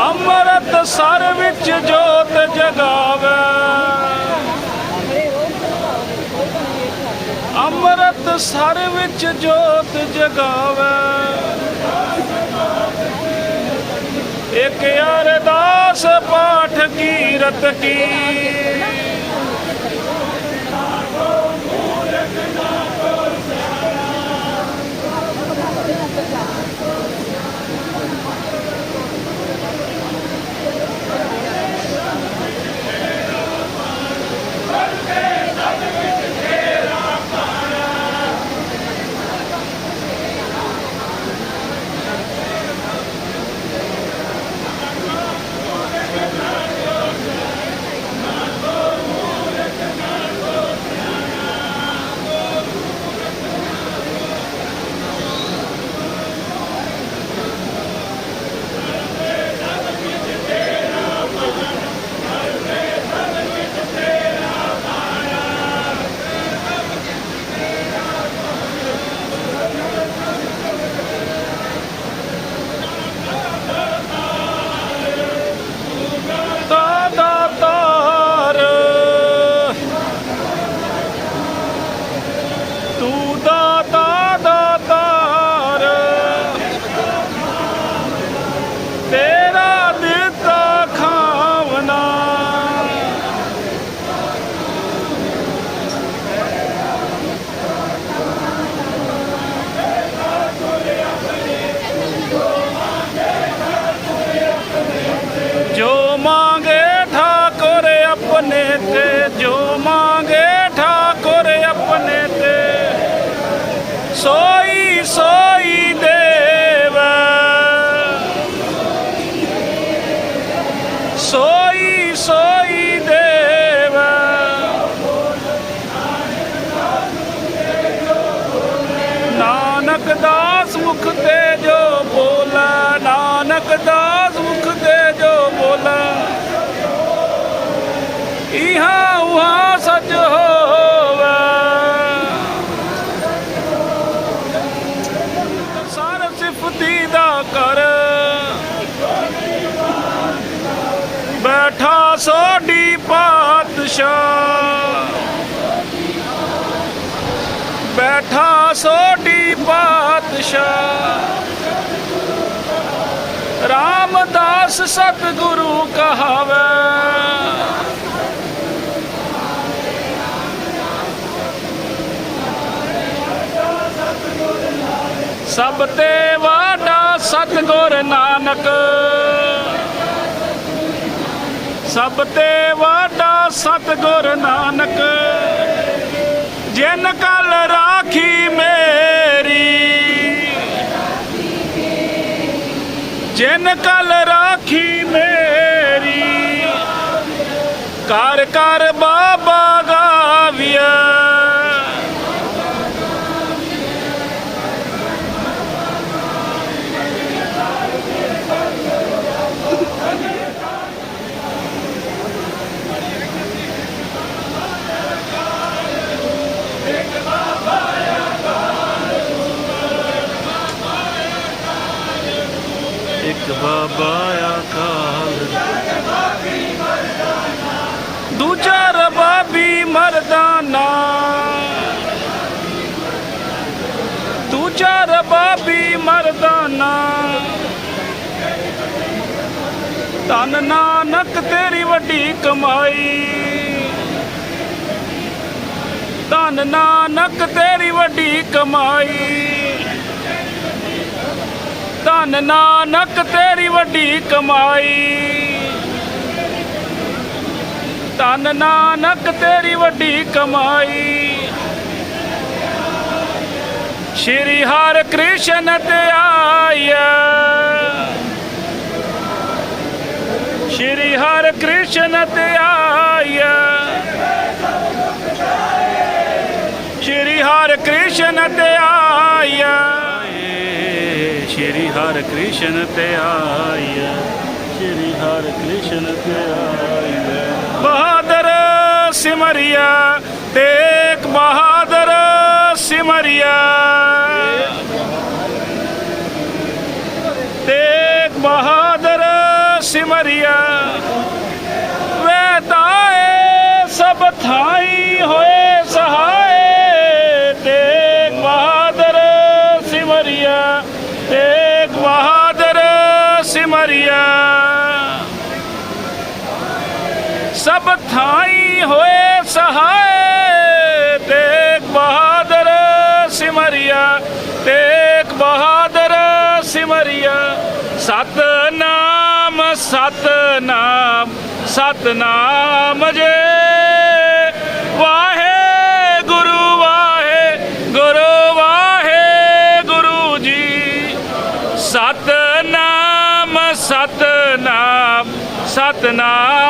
ਅੰਮ੍ਰਿਤ sir ਵਿੱਚ ਜੋਤ ਜਗਾਵੇ ਅੰਮ੍ਰਿਤ sir ਵਿੱਚ ਜੋਤ ਜਗਾਵੇ। ਇੱਕ ਅਰਦਾਸ ਪਾਠ ਕੀਰਤ ਕੀ। ਸੋਈ ਸੋਈ ਦੇਵ ਸੋਈ ਸੋਈ ਦੇਵ ਨਾਨਕ ਦਾਸ ਮੁਖ ਤੇ ਸੋਢੀ ਪਾਤਸ਼ਾਹ। ਰਾਮਦਾਸ ਸਤਿਗੁਰੂ ਕਹਾਵੇ। ਸਭ ਤੇ ਵਾਡਾ ਸਤਿਗੁਰ ਨਾਨਕ। ਸਭ ਤੇ ਵਾਡਾ ਸਤਿਗੁਰ ਨਾਨਕ। ਜਿਨ ਕਲ ਰਾਖੀ ਮੇਰੀ। ਜਿਨ ਕਲ ਰਾਖੀ ਮੇਰੀ। ਕਰ ਕਰ ਬਾਬਾ ਮਰਦਾਨਾ ਦੂਜਾ ਰਬਾਬੀ ਮਰਦਾਨਾ ਧੰਨ ਨਾਨਕ ਤੇਰੀ ਵੱਡੀ ਕਮਾਈ। ਧੰਨ ਨਾਨਕ ਤੇਰੀ ਵੱਡੀ ਕਮਾਈ। ਧੰਨ ਨਾਨਕ ਤੇਰੀ ਵੱਡੀ ਕਮਾਈ। ਧੰਨ ਨਾਨਕ ਤੇਰੀ ਵੱਡੀ ਕਮਾਈ। ਸ਼੍ਰੀ ਹਰਿ ਕ੍ਰਿਸ਼ਨ ਤੇ ਆਇਆ ਸ਼੍ਰੀ ਹਰਿ ਕ੍ਰਿਸ਼ਨ ਤੇ ਆਇਆ ਸ਼੍ਰੀ ਹਰਿ ਕ੍ਰਿਸ਼ਨ ਤੇ ਆਇਆ ਸ਼੍ਰੀ ਹਰਿ ਕ੍ਰਿਸ਼ਨ ਤੇ ਆਈਐ। ਸ਼੍ਰੀ ਹਰਿ ਕ੍ਰਿਸ਼ਨ ਤੇ ਆਈਐ। ਬਹਾਦਰ ਸਿਮਰਿਆ ਤੇਗ ਬਹਾਦਰ ਸਿਮਰਿਆ। ਤੇਗ ਬਹਾਦਰ ਸਿਮਰਿਆ। ਵੇ ਤਾਏ ਸਭ ਥਾਈ ਹੋਏ ਸਹਾਏ ਸਭ ਥਾਈ ਹੋਏ ਸਹਾਏ, ਤੇਗ ਬਹਾਦਰ ਸਿਮਰਿਆ, ਤੇਗ ਬਹਾਦਰ ਸਿਮਰਿਆ। ਸਤਨਾਮ ਸਤਨਾਮ ਸਤਨਾਮ ਜੇ। ਵਾਹੇ ਗੁਰੂ ਵਾਹੇ ਗੁਰੂ ਵਾਹੇ ਗੁਰੂ ਜੀ। ਸਤਨਾਮ ਸਤਨਾਮ ਸਤਨਾਮ। ਜੇ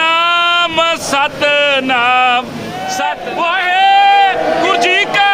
ਸਤਨਾਮ ਸਤਨਾਮ। ਸਤ ਵਾਹਿਗੁਰੂ ਜੀ ਕਾ